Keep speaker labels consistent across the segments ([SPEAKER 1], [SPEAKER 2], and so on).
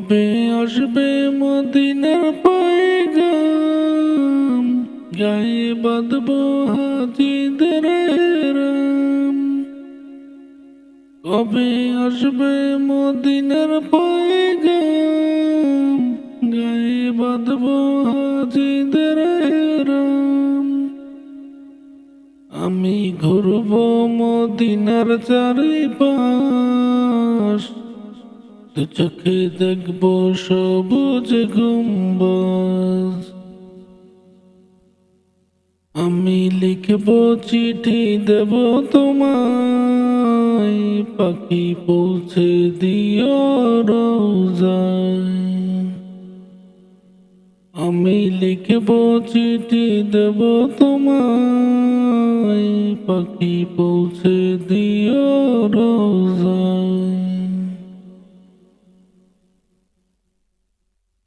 [SPEAKER 1] কবে আসবে মদিনার পায়গাম? গায়ে বাঁধব হাজিদের রাম। কবে আসবে মদিনার পায়গাম? গায়ে বাঁধব হাজিদের রাম। আমি ঘুরব মদিনার চারিপাশ। দু চোখে দেখব সবুজ গুম্বজ। আমি লিখব চিঠি, দেব তোমায়। পাখি পৌঁছে দিও রোজায়। আমি লিখব চিঠি, দেব তোমায়। পাখি পৌঁছে দিও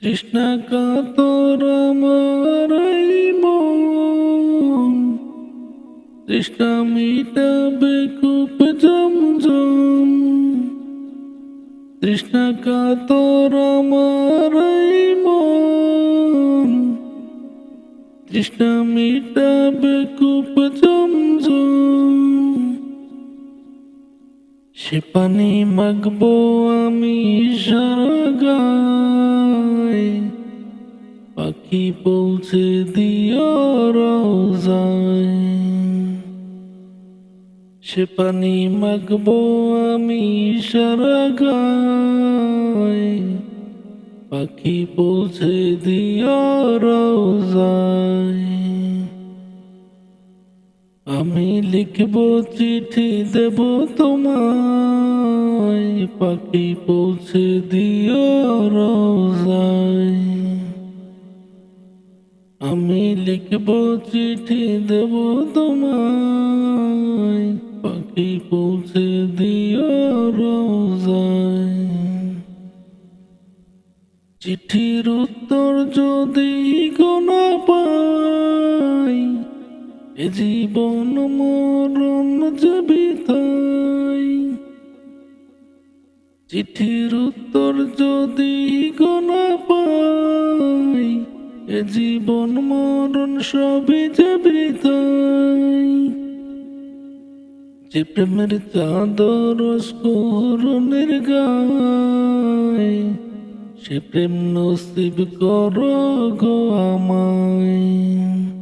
[SPEAKER 1] কৃষ্ণা কাতর আমার এই মন। তৃষ্ণা মিটাবে কূপ জমজম। তৃষ্ণা কাতর আমার এই মন। তৃষ্ণা মিটাবে কূপ জমজম। সে পানি মাগবো আমি সারা গায় পাখি পৌঁছে দিও রোজায়। সে পানি মাগবো আমি সারা গায় পাখি পৌঁছে দিও রোজায়। আমি লিখব চিঠি দেব তোমায়, পাখি পৌঁছে দিও রোজায়। আমি লিখব চিঠি দেব তোমায়, পাখি পৌঁছে দিও রোজায়। চিঠির উত্তর যদি গোনা পাই এ জীবন মরণ যাবি তাই। চিঠির উত্তর যদি গোনা পাই, এ জীবন মরণ সবই যাবি তাই। যে প্রেমের চাদর স্করণের গায়, সে প্রেম নসিব কর গো আমায়।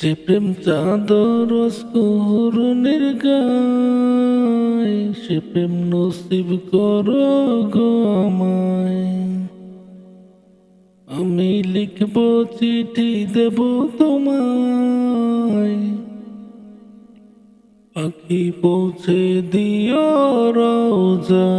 [SPEAKER 1] যে প্রেম চাদর স্করণের গায় সে প্রেম নসিব কর আমি লিখব চিঠি দেব তোমায়। পাখি পৌঁছে দিও রোজা